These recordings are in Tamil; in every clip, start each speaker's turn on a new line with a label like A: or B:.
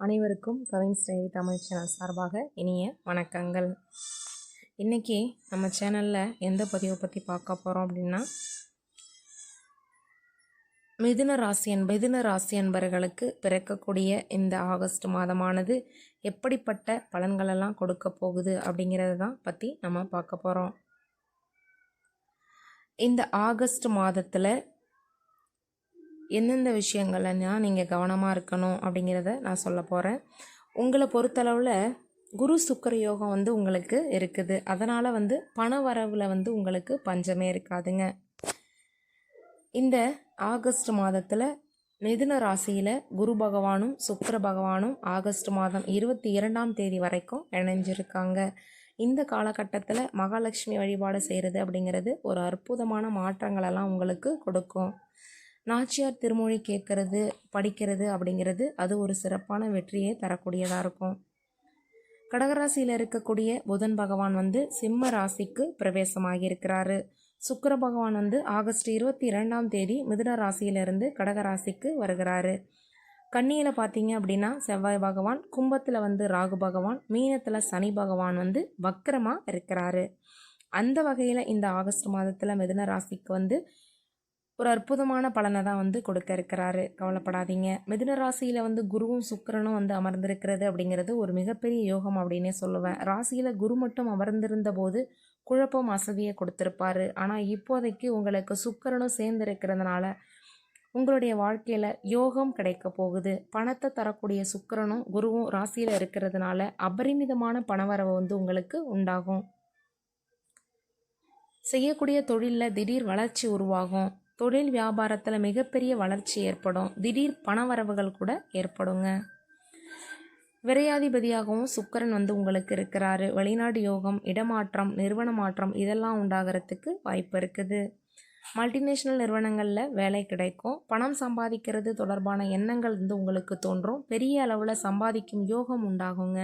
A: அனைவருக்கும் கவின் ஸ்டைல் தமிழ் சேனல் சார்பாக இனிய வணக்கங்கள். இன்றைக்கி நம்ம சேனலில் எந்த பதிவை பற்றி பார்க்க போகிறோம் அப்படின்னா மிதுன ராசி மிதுன ராசி என்பவர்களுக்கு பிறக்கக்கூடிய இந்த ஆகஸ்ட் மாதமானது எப்படிப்பட்ட பலன்களெல்லாம் கொடுக்க போகுது அப்படிங்கிறத தான் பற்றி நம்ம பார்க்க போகிறோம் இந்த ஆகஸ்ட் மாதத்தில் எந்தெந்த விஷயங்கள்லாம் நீங்கள் கவனமாக இருக்கணும் அப்படிங்கிறத நான் சொல்ல போகிறேன் உங்களை பொறுத்தளவில் குரு சுக்கர யோகம் வந்து உங்களுக்கு இருக்குது. அதனால் வந்து பண வரவில் வந்து உங்களுக்கு பஞ்சமே இருக்காதுங்க. இந்த ஆகஸ்ட் மாதத்தில் மிதுன ராசியில் குரு பகவானும் சுக்கர பகவானும் ஆகஸ்ட் மாதம் இருபத்தி இரண்டாம் தேதி வரைக்கும் இணைஞ்சிருக்காங்க. இந்த காலகட்டத்தில் மகாலட்சுமி வழிபாடு செய்கிறது அப்படிங்கிறது ஒரு அற்புதமான மாற்றங்களெல்லாம் உங்களுக்கு கொடுக்கும். நாச்சியார் திருமொழி கேட்கறது படிக்கிறது அப்படிங்கிறது அது ஒரு சிறப்பான வெற்றியை தரக்கூடியதாக இருக்கும். கடகராசியில் இருக்கக்கூடிய புதன் பகவான் வந்து சிம்ம ராசிக்கு பிரவேசமாகி இருக்கிறாரு சுக்கர பகவான் வந்து ஆகஸ்ட் இருபத்தி இரண்டாம் தேதி மிதுன ராசியிலிருந்து கடகராசிக்கு வருகிறாரு. கன்னியில் பார்த்தீங்க அப்படின்னா செவ்வாய் பகவான் கும்பத்தில் வந்து ராகு பகவான் மீனத்தில் சனி பகவான் வந்து வக்கரமாக இருக்கிறாரு. அந்த வகையில் இந்த ஆகஸ்ட் மாதத்தில் மிதுன ராசிக்கு வந்து ஒரு அற்புதமான பலனை தான் வந்து கொடுக்க இருக்கிறாரு கவலைப்படாதீங்க. மிதுன ராசியில் வந்து குருவும் சுக்கரனும் வந்து அமர்ந்திருக்கிறது அப்படிங்கிறது ஒரு மிகப்பெரிய யோகம் அப்படின்னே சொல்லுவேன். ராசியில் குரு மட்டும் அமர்ந்திருந்த போது குழப்பம் அசதியை கொடுத்துருப்பாரு. ஆனால் இப்போதைக்கு உங்களுக்கு சுக்கரனும் சேர்ந்திருக்கிறதுனால உங்களுடைய வாழ்க்கையில் யோகம் கிடைக்க போகுது. பணத்தை தரக்கூடிய சுக்கரனும் குருவும் ராசியில் இருக்கிறதுனால அபரிமிதமான பணவரவு வந்து உங்களுக்கு உண்டாகும். செய்யக்கூடிய தொழிலில் திடீர் வளர்ச்சி உருவாகும். தொழில் வியாபாரத்தில் மிகப்பெரிய வளர்ச்சி ஏற்படும். திடீர் பண வரவுகள் கூட ஏற்படுங்க. விரையாதிபதியாகவும் சுக்கரன் வந்து உங்களுக்கு இருக்கிறாரு. வெளிநாடு யோகம் இடமாற்றம் நிறுவன மாற்றம் இதெல்லாம் உண்டாகிறதுக்கு வாய்ப்பு இருக்குது. மல்டிநேஷ்னல் நிறுவனங்களில் வேலை கிடைக்கும். பணம் சம்பாதிக்கிறது தொடர்பான எண்ணங்கள் வந்து உங்களுக்கு தோன்றும். பெரிய அளவில் சம்பாதிக்கும் யோகம் உண்டாகுங்க.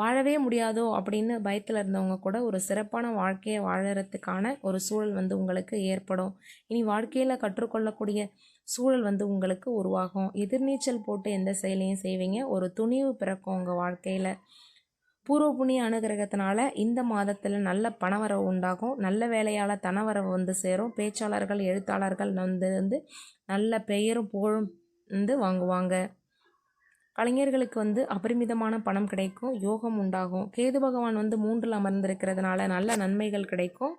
A: வாழவே முடியாதோ அப்படின்னு பயத்தில் இருந்தவங்க கூட ஒரு சிறப்பான வாழ்க்கையை வாழறதுக்கான ஒரு சூழல் வந்து உங்களுக்கு ஏற்படும். இனி வாழ்க்கையில் கற்றுக்கொள்ளக்கூடிய சூழல் வந்து உங்களுக்கு உருவாகும். எதிர்நீச்சல் போட்டு எந்த செயலையும் செய்வீங்க. ஒரு துணிவு பிறக்கும் உங்கள் வாழ்க்கையில். பூர்வ புண்ணிய அனுகிரகத்தினால இந்த மாதத்தில் நல்ல பணவரவு உண்டாகும். நல்ல வேலையால் தனவரவு வந்து சேரும். பேச்சாளர்கள் எழுத்தாளர்கள் வந்து வந்து நல்ல பெயரும் புகழும் வந்து வாங்குவாங்க. கலைஞர்களுக்கு வந்து அபரிமிதமான பணம் கிடைக்கும் யோகம் உண்டாகும். கேது பகவான் வந்து மூன்றில் அமர்ந்திருக்கிறதுனால நல்ல நன்மைகள் கிடைக்கும்.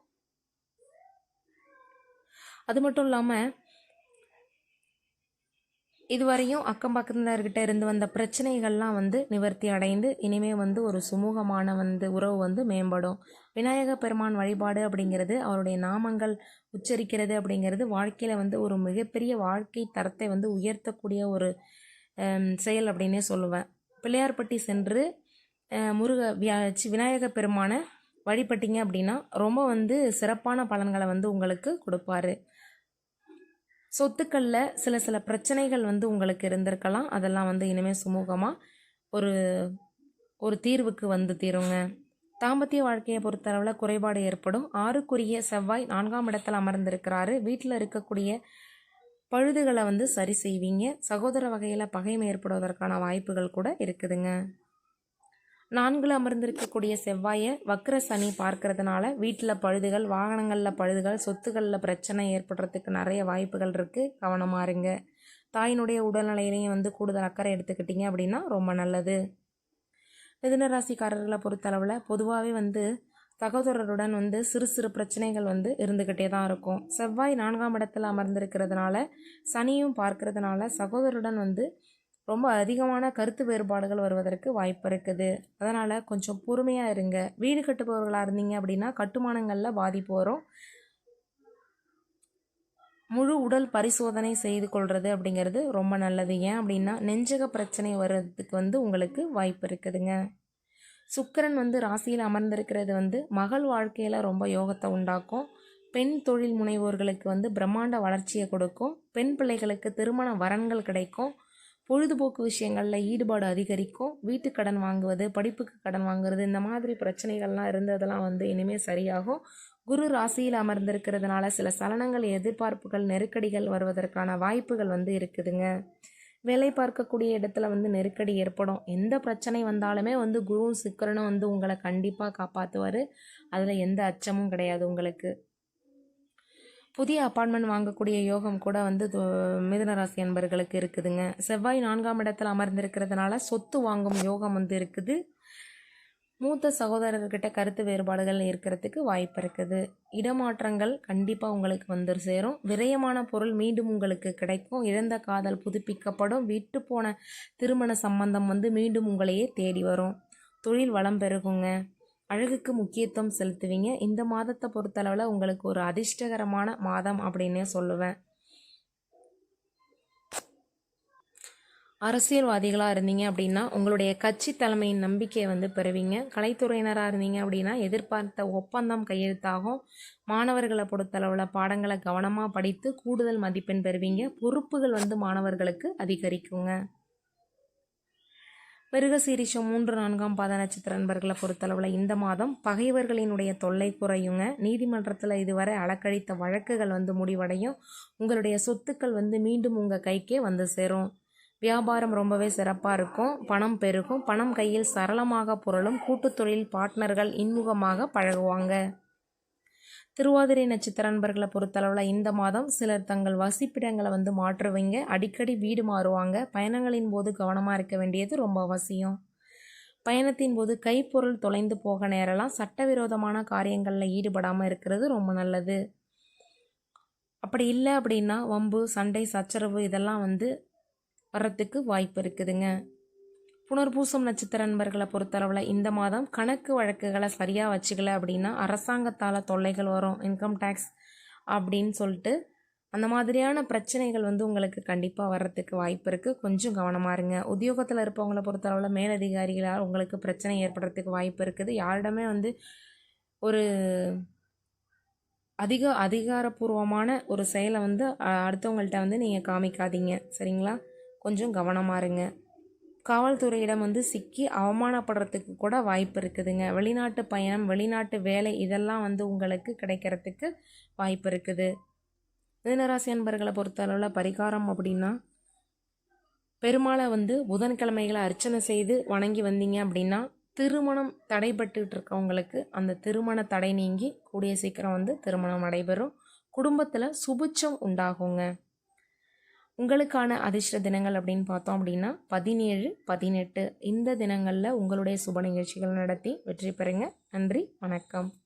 A: அது மட்டும் இல்லாமல் இதுவரையும் அக்கம் பக்கத்தினர்கிட்ட இருந்து வந்த பிரச்சனைகள்லாம் வந்து நிவர்த்தி அடைந்து இனிமே வந்து ஒரு சுமூகமான வந்து உறவு வந்து மேம்படும். விநாயக பெருமான் வழிபாடு அப்படிங்கிறது அவருடைய நாமங்கள் உச்சரிக்கிறது அப்படிங்கிறது வாழ்க்கையில் வந்து ஒரு மிகப்பெரிய வாழ்க்கை தரத்தை வந்து உயர்த்தக்கூடிய ஒரு செயல் அப்படின்னே சொல்லுவேன். பிள்ளையார்பட்டி சென்று முருக விநாயக பெருமானை வழிபட்டீங்க அப்படின்னா ரொம்ப வந்து சிறப்பான பலன்களை வந்து உங்களுக்கு கொடுப்பாரு. சொத்துக்களில் சில சில பிரச்சனைகள் வந்து உங்களுக்கு இருந்திருக்கலாம். அதெல்லாம் வந்து இனிமேல் சுமூகமாக ஒரு ஒரு தீர்வுக்கு வந்து தீருங்க. தாம்பத்திய வாழ்க்கையை பொறுத்தளவில் குறைபாடு ஏற்படும். ஆறுக்குரிய செவ்வாய் நான்காம் இடத்தில் அமர்ந்திருக்கிறாரு. வீட்டில் இருக்கக்கூடிய பழுதுகளை வந்து சரி செய்வீங்க. சகோதர வகையில் பகைமை ஏற்படுவதற்கான வாய்ப்புகள் கூட இருக்குதுங்க. நான்கில் அமர்ந்திருக்கக்கூடிய செவ்வாயை வக்ர சனி பார்க்கறதுனால வீட்டில் பழுதுகள் வாகனங்களில் பழுதுகள் சொத்துக்களில் பிரச்சனை ஏற்படுறதுக்கு நிறைய வாய்ப்புகள் இருக்குது கவனமாக இருங்க. தாயினுடைய உடல்நிலையிலையும் வந்து கூடுதல் அக்கறை எடுத்துக்கிட்டீங்க அப்படின்னா ரொம்ப நல்லது. மிதுனராசிக்காரர்களை பொறுத்தளவில் பொதுவாகவே வந்து சகோதரருடன் வந்து சிறு சிறு பிரச்சனைகள் வந்து இருந்துக்கிட்டே தான் இருக்கும். செவ்வாய் நான்காம் இடத்துல அமர்ந்திருக்கிறதுனால சனியும் பார்க்கறதுனால சகோதரருடன் வந்து ரொம்ப அதிகமான கருத்து வேறுபாடுகள் வருவதற்கு வாய்ப்பு இருக்குது. அதனால் கொஞ்சம் பொறுமையாக இருங்க. வீடு கட்டுபவர்களாக இருந்தீங்க அப்படின்னா கட்டுமானங்களில் பாதிப்பு வரும். முழு உடல் பரிசோதனை செய்து கொள்வது அப்படிங்கிறது ரொம்ப நல்லது. ஏன் அப்படின்னா நெஞ்சக பிரச்சனை வர்றதுக்கு வந்து உங்களுக்கு வாய்ப்பு இருக்குதுங்க. சுக்கரன் வந்து ராசியில் அமர்ந்திருக்கிறது வந்து மகள் வாழ்க்கையில் ரொம்ப யோகத்தை உண்டாக்கும். பெண் தொழில் முனைவோர்களுக்கு வந்து பிரம்மாண்ட வளர்ச்சியை கொடுக்கும். பெண் பிள்ளைகளுக்கு திருமண வரன்கள் கிடைக்கும். பொழுதுபோக்கு விஷயங்களில் ஈடுபாடு அதிகரிக்கும். வீட்டு கடன் வாங்குவது படிப்புக்கு கடன் வாங்குறது இந்த மாதிரி பிரச்சனைகள்லாம் இருந்ததெல்லாம் வந்து இனிமேல் சரியாகும். குரு ராசியில் அமர்ந்திருக்கிறதுனால சில சலனங்கள் எதிர்பார்ப்புகள் நெருக்கடிகள் வருவதற்கான வாய்ப்புகள் வந்து இருக்குதுங்க. வேலை பார்க்கக்கூடிய இடத்துல வந்து நெருக்கடி ஏற்படும். எந்த பிரச்சனை வந்தாலுமே வந்து குருவும் சிக்கரனும் வந்து உங்களை கண்டிப்பாக காப்பாற்றுவார் அதில் எந்த அச்சமும் கிடையாது உங்களுக்கு. புதிய அப்பார்ட்மெண்ட் வாங்கக்கூடிய யோகம் கூட வந்து மிதுனராசி அன்பர்களுக்கு இருக்குதுங்க. செவ்வாய் நான்காம் இடத்துல அமர்ந்திருக்கிறதுனால சொத்து வாங்கும் யோகம் வந்து இருக்குது. மூத்த சகோதரர்கிட்ட கருத்து வேறுபாடுகள் இருக்கிறதுக்கு வாய்ப்பு இருக்குது. இடமாற்றங்கள் கண்டிப்பாக உங்களுக்கு வந்து சேரும். விரயமான பொருள் மீண்டும் உங்களுக்கு கிடைக்கும். இழந்த காதல் புதுப்பிக்கப்படும். விட்டு போன திருமண சம்பந்தம் வந்து மீண்டும் உங்களையே தேடி வரும். தொழில் வளம் பெருகுங்க. அழகுக்கு முக்கியத்துவம் செலுத்துவீங்க. இந்த மாதத்தை பொறுத்தளவில் உங்களுக்கு ஒரு அதிர்ஷ்டகரமான மாதம் அப்படின்னே சொல்லுவேன். அரசியல்வாதிகளாக இருந்தீங்க அப்படின்னா உங்களுடைய கட்சி தலைமையின் நம்பிக்கையை வந்து பெறுவீங்க. கலைத்துறையினராக இருந்தீங்க அப்படின்னா எதிர்பார்த்த ஒப்பந்தம் கையெழுத்தாகும். மாணவர்களை பொறுத்தளவில் பாடங்களை கவனமாக படித்து கூடுதல் மதிப்பெண் பெறுவீங்க. பொறுப்புகள் வந்து மாணவர்களுக்கு அதிகரிக்குங்க. மிருகசீரிஷம் மூன்று நான்காம் பாத நட்சத்திர நண்பர்களை பொறுத்தளவில் இந்த மாதம் பகைவர்களினுடைய தொல்லை குறையுங்க. நீதிமன்றத்தில் இதுவரை அலக்கழித்த வழக்குகள் வந்து முடிவடையும். உங்களுடைய சொத்துக்கள் வந்து மீண்டும் உங்கள் கைக்கே வந்து சேரும். வியாபாரம் ரொம்பவே சிறப்பாக இருக்கும். பணம் பெருகும். பணம் கையில் சரளமாக புரளும் கூட்டுத்தொழில் பார்ட்னர்கள் இன்முகமாக பழகுவாங்க. திருவாதிரை நட்சத்திர நண்பர்களை பொறுத்தளவில் இந்த மாதம் சிலர் தங்கள் வசிப்பிடங்களை வந்து மாற்றுவீங்க. அடிக்கடி வீடு மாறுவாங்க. பயணங்களின் போது கவனமாக இருக்க வேண்டியது ரொம்ப அவசியம். பயணத்தின் போது கைப்பொருள் தொலைந்து போக நேரலாம் சட்டவிரோதமான காரியங்களில் ஈடுபடாமல் இருக்கிறது ரொம்ப நல்லது. அப்படி இல்லை அப்படின்னா வம்பு சண்டை சச்சரவு இதெல்லாம் வந்து வர்றதுக்கு வாய்ப்பு இருக்குதுங்க. புனர்பூசம் நட்சத்திர நண்பர்களை பொறுத்தளவில் இந்த மாதம் கணக்கு வழக்குகளை சரியாக வச்சுக்கல அப்படின்னா அரசாங்கத்தால் தொல்லைகள் வரும் இன்கம் டேக்ஸ் அப்படின்னு சொல்லிட்டு அந்த மாதிரியான பிரச்சனைகள் வந்து உங்களுக்கு கண்டிப்பாக வர்றதுக்கு வாய்ப்பு இருக்குது கொஞ்சம் கவனமாக இருங்க. உத்தியோகத்தில் இருப்பவங்களை பொறுத்தளவில் மேலதிகாரிகளால் உங்களுக்கு பிரச்சனை ஏற்படுறதுக்கு வாய்ப்பு இருக்குது. யாரிடமே வந்து ஒரு அதிக அதிகாரப்பூர்வமான ஒரு செயலை வந்து அடுத்தவங்கள்ட்ட வந்து நீங்கள் காமிக்காதீங்க. சரிங்களா? கொஞ்சம் கவனமாக இருங்க. காவல்துறையிடம் வந்து சிக்கி அவமானப்படுறதுக்கு கூட வாய்ப்பு இருக்குதுங்க. வெளிநாட்டு பயணம் வெளிநாட்டு வேலை இதெல்லாம் வந்து உங்களுக்கு கிடைக்கிறதுக்கு வாய்ப்பு இருக்குது. மீனராசி அன்பர்களை பொறுத்தளவில் பரிகாரம் அப்படின்னா பெருமாளை வந்து புதன்கிழமைகளை அர்ச்சனை செய்து வணங்கி வந்தீங்க அப்படின்னா திருமணம் தடைபட்டு இருக்கவங்களுக்கு அந்த திருமண தடை நீங்கி கூடிய சீக்கிரம் வந்து திருமணம் நடைபெறும். குடும்பத்தில் சுபிட்சம் உண்டாகுங்க. உங்களுக்கான அதிர்ஷ்ட தினங்கள் அப்படின்னு பார்த்தோம் அப்படின்னா பதினேழு பதினெட்டு இந்த தினங்களில் உங்களுடைய சுப நிகழ்ச்சிகள் நடத்தி வெற்றி பெறுங்க. நன்றி வணக்கம்.